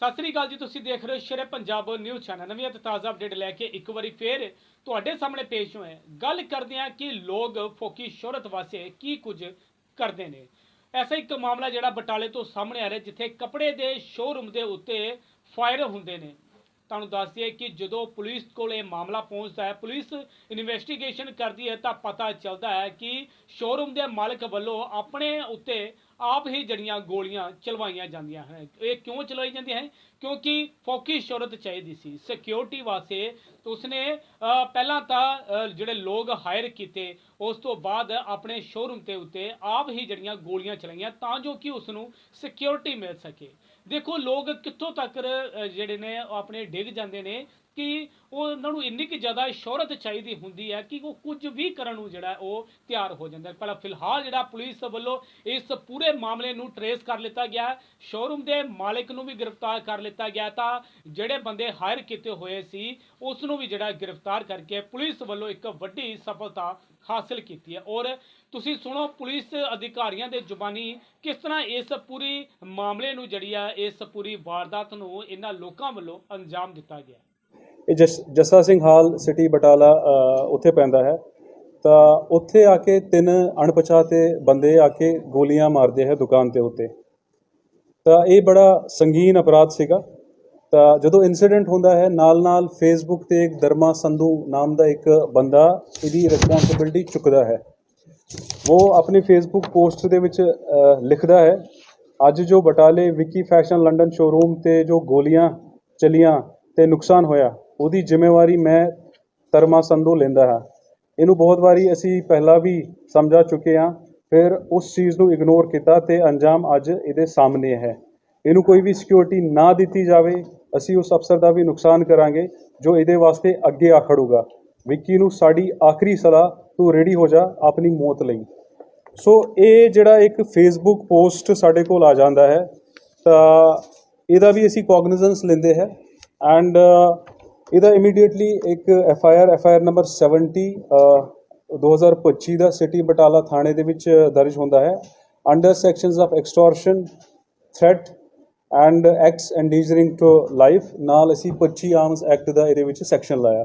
ਸਤਿ ਸ੍ਰੀ ਅਕਾਲ ਜੀ, ਤੁਸੀਂ ਦੇਖ ਰਹੇ ਹੋ ਸ਼ੇਰੇ ਪੰਜਾਬ ਨਿਊਜ਼ ਚੈਨਲ। ਨਵੀਂ ਅਤੇ ਤਾਜ਼ਾ ਅਪਡੇਟ ਲੈ ਕੇ ਇੱਕ ਵਾਰੀ ਫੇਰ ਤੁਹਾਡੇ ਸਾਹਮਣੇ ਪੇਸ਼ ਹੋਏ ਗੱਲ ਕਰਦੇ ਹਾਂ ਕਿ ਲੋਕ ਫੋਕੀ ਸ਼ੋਹਰਤ ਵਾਸਤੇ ਕੀ ਕੁਝ ਕਰਦੇ ਨੇ। ਐਸਾ ਇੱਕ ਮਾਮਲਾ ਜਿਹੜਾ ਬਟਾਲੇ ਤੋਂ ਸਾਹਮਣੇ ਆ ਰਿਹਾ, ਜਿੱਥੇ ਕੱਪੜੇ ਦੇ ਸ਼ੋਰੂਮ ਦੇ ਉੱਤੇ ਫਾਇਰ ਹੁੰਦੇ ਨੇ। ਤੁਹਾਨੂੰ ਦੱਸ ਦਈਏ ਕਿ ਜਦੋਂ ਪੁਲਿਸ ਕੋਲ ਇਹ ਮਾਮਲਾ ਪਹੁੰਚਦਾ ਹੈ, ਪੁਲਿਸ ਇਨਵੈਸਟੀਗੇਸ਼ਨ ਕਰਦੀ ਹੈ, ਤਾਂ ਪਤਾ ਚੱਲਦਾ ਹੈ ਕਿ ਸ਼ੋਰੂਮ ਦੇ ਮਾਲਕ ਵੱਲੋਂ ਆਪਣੇ ਉੱਤੇ ਆਪ ਹੀ ਜੜੀਆਂ ਗੋਲੀਆਂ ਚਲਵਾਈਆਂ ਜਾਂਦੀਆਂ ਹਨ। ਇਹ ਕਿਉਂ ਚਲਾਈ ਜਾਂਦੀਆਂ ਹਨ ਕਿਉਂਕਿ ਫੌਕੀ ਸ਼ੋਹਰਤ ਚਾਹੀਦੀ ਸੀ। ਸਿਕਿਉਰਿਟੀ ਵਾਸਤੇ ਉਸਨੇ ਪਹਿਲਾਂ ਤਾਂ ਜਿਹੜੇ ਲੋਕ ਹਾਇਰ ਕੀਤੇ, ਉਸ ਤੋਂ ਬਾਅਦ ਆਪਣੇ ਸ਼ੋਰੂਮ ਤੇ ਉੱਤੇ ਆਪ ਹੀ ਜੜੀਆਂ ਗੋਲੀਆਂ ਚਲਾਈਆਂ ਤਾਂ ਜੋ ਕਿ ਉਸ ਨੂੰ ਸਿਕਿਉਰਿਟੀ ਮਿਲ ਸਕੇ। ਦੇਖੋ, ਲੋਕ ਕਿੱਥੋਂ ਤੱਕ ਜਿਹੜੇ ਨੇ ਆਪਣੇ ਡਿੱਗ ਜਾਂਦੇ ਨੇ ਕਿ ਉਹ ਉਹਨਾਂ ਨੂੰ ਇੰਨੀ ਕਿ ਜ਼ਿਆਦਾ ਸ਼ੋਹਰਤ ਚਾਹੀਦੀ ਹੁੰਦੀ ਹੈ ਕਿ ਉਹ ਕੁਝ ਵੀ ਕਰਨ ਨੂੰ ਜਿਹੜਾ ਉਹ ਤਿਆਰ ਹੋ ਜਾਂਦਾ ਪਰ ਫਿਲਹਾਲ ਜਿਹੜਾ ਪੁਲਿਸ ਵੱਲੋਂ ਇਸ ਪੂਰੇ ਮਾਮਲੇ ਨੂੰ ਟਰੇਸ ਕਰ ਲਿੱਤਾ ਗਿਆ ਹੈ। ਸ਼ੋਰੂਮ ਦੇ ਮਾਲਕ ਨੂੰ ਵੀ ਗ੍ਰਿਫਤਾਰ ਕਰ ਲਿੱਤਾ ਗਿਆ ਤਾਂ ਜਿਹੜੇ ਬੰਦੇ ਹਾਇਰ ਕੀਤੇ ਹੋਏ ਸੀ, ਉਸ ਨੂੰ ਵੀ ਜਿਹੜਾ ਗ੍ਰਿਫਤਾਰ ਕਰਕੇ ਪੁਲਿਸ ਵੱਲੋਂ ਇੱਕ ਵੱਡੀ ਸਫਲਤਾ ਹਾਸਲ ਕੀਤੀ ਹੈ। ਔਰ ਤੁਸੀਂ ਸੁਣੋ, ਪੁਲਿਸ ਅਧਿਕਾਰੀਆਂ ਦੇ ਜ਼ੁਬਾਨੀ ਕਿਸ ਤਰ੍ਹਾਂ ਇਸ ਪੂਰੀ ਮਾਮਲੇ ਨੂੰ ਜਿਹੜੀ ਆ, ਇਸ ਪੂਰੀ ਵਾਰਦਾਤ ਨੂੰ ਇਹਨਾਂ ਲੋਕਾਂ ਵੱਲੋਂ ਅੰਜਾਮ ਦਿੱਤਾ ਗਿਆ ਇਹ ਜਸ, ਜੱਸਾ ਸਿੰਘ ਹਾਲ ਸਿਟੀ ਬਟਾਲਾ ਉੱਥੇ ਪੈਂਦਾ ਹੈ। ਤਾਂ ਉੱਥੇ ਆ ਕੇ ਤਿੰਨ ਅਣਪਛਾਤੇ ਬੰਦੇ ਆ ਕੇ ਗੋਲੀਆਂ ਮਾਰਦੇ ਹੈ ਦੁਕਾਨ ਦੇ ਉੱਤੇ। ਤਾਂ ਇਹ ਬੜਾ ਸੰਗੀਨ ਅਪਰਾਧ ਸੀਗਾ। ਤਾਂ ਜਦੋਂ ਇਨਸੀਡੈਂਟ ਹੁੰਦਾ ਹੈ ਨਾਲ ਨਾਲ ਫੇਸਬੁੱਕ ਤੇ ਇੱਕ ਦਰਮਾ ਸੰਧੂ ਨਾਮ ਦਾ ਇੱਕ ਬੰਦਾ ਇਹਦੀ ਰਿਸਪੌਂਸਿਬਿਲਟੀ ਚੁੱਕਦਾ ਹੈ। ਉਹ ਆਪਣੀ ਫੇਸਬੁੱਕ ਪੋਸਟ ਦੇ ਵਿੱਚ ਲਿਖਦਾ ਹੈ, ਅੱਜ ਜੋ ਬਟਾਲੇ ਵਿੱਕੀ ਫੈਸ਼ਨ ਲੰਡਨ ਸ਼ੋਰੂਮ ਤੇ ਜੋ ਗੋਲੀਆਂ ਚਲੀਆਂ ਤੇ ਨੁਕਸਾਨ ਹੋਇਆ ਉਹਦੀ ਜ਼ਿੰਮੇਵਾਰੀ ਮੈਂ ਤਰਮਾ ਸੰਧੂ ਲੈਂਦਾ ਹਾਂ। ਇਹਨੂੰ ਬਹੁਤ ਵਾਰੀ ਅਸੀਂ ਪਹਿਲਾਂ ਵੀ ਸਮਝਾ ਚੁੱਕੇ ਹਾਂ, ਫਿਰ ਉਸ ਚੀਜ਼ ਨੂੰ ਇਗਨੋਰ ਕੀਤਾ ਤੇ ਅੰਜਾਮ ਅੱਜ ਇਹਦੇ ਸਾਹਮਣੇ ਹੈ। ਇਹਨੂੰ ਕੋਈ ਵੀ ਸਿਕਿਉਰਿਟੀ ਨਾ ਦਿੱਤੀ ਜਾਵੇ, ਅਸੀਂ ਉਸ ਅਫਸਰ ਦਾ ਵੀ ਨੁਕਸਾਨ ਕਰਾਂਗੇ, ਜੋ ਇਹਦੇ ਵਾਸਤੇ ਅੱਗੇ ਆ ਖੜੂਗਾ। ਵਿੱਕੀ ਨੂੰ ਸਾਡੀ ਆਖਰੀ ਸਲਾਹ, ਤੂੰ ਰੈਡੀ ਹੋ ਜਾ ਆਪਣੀ ਮੌਤ ਲਈ। ਸੋ ਇਹ ਜਿਹੜਾ ਇੱਕ ਫੇਸਬੁੱਕ ਪੋਸਟ ਸਾਡੇ ਕੋਲ ਆ ਜਾਂਦਾ ਹੈ, ਤਾਂ ਇਹਦਾ ਵੀ ਅਸੀਂ ਕੋਗਨੀਜ਼ੈਂਸ ਲੈਂਦੇ ਹੈ। ਐਂਡ ਇਹਦਾ ਇਮੀਡੀਏਟਲੀ ਇੱਕ F I R F I R number 70 ਅ, 2025 ਦਾ ਸਿਟੀ ਬਟਾਲਾ ਥਾਣੇ ਦੇ ਵਿੱਚ ਦਰਜ ਹੁੰਦਾ ਹੈ। Under sections of extortion threat and ex endangering to life ਨਾਲ ਅਸੀਂ 25 ਆਰਮਸ ਐਕਟ ਦਾ ਇਹਦੇ ਵਿੱਚ ਸੈਕਸ਼ਨ ਲਾਇਆ।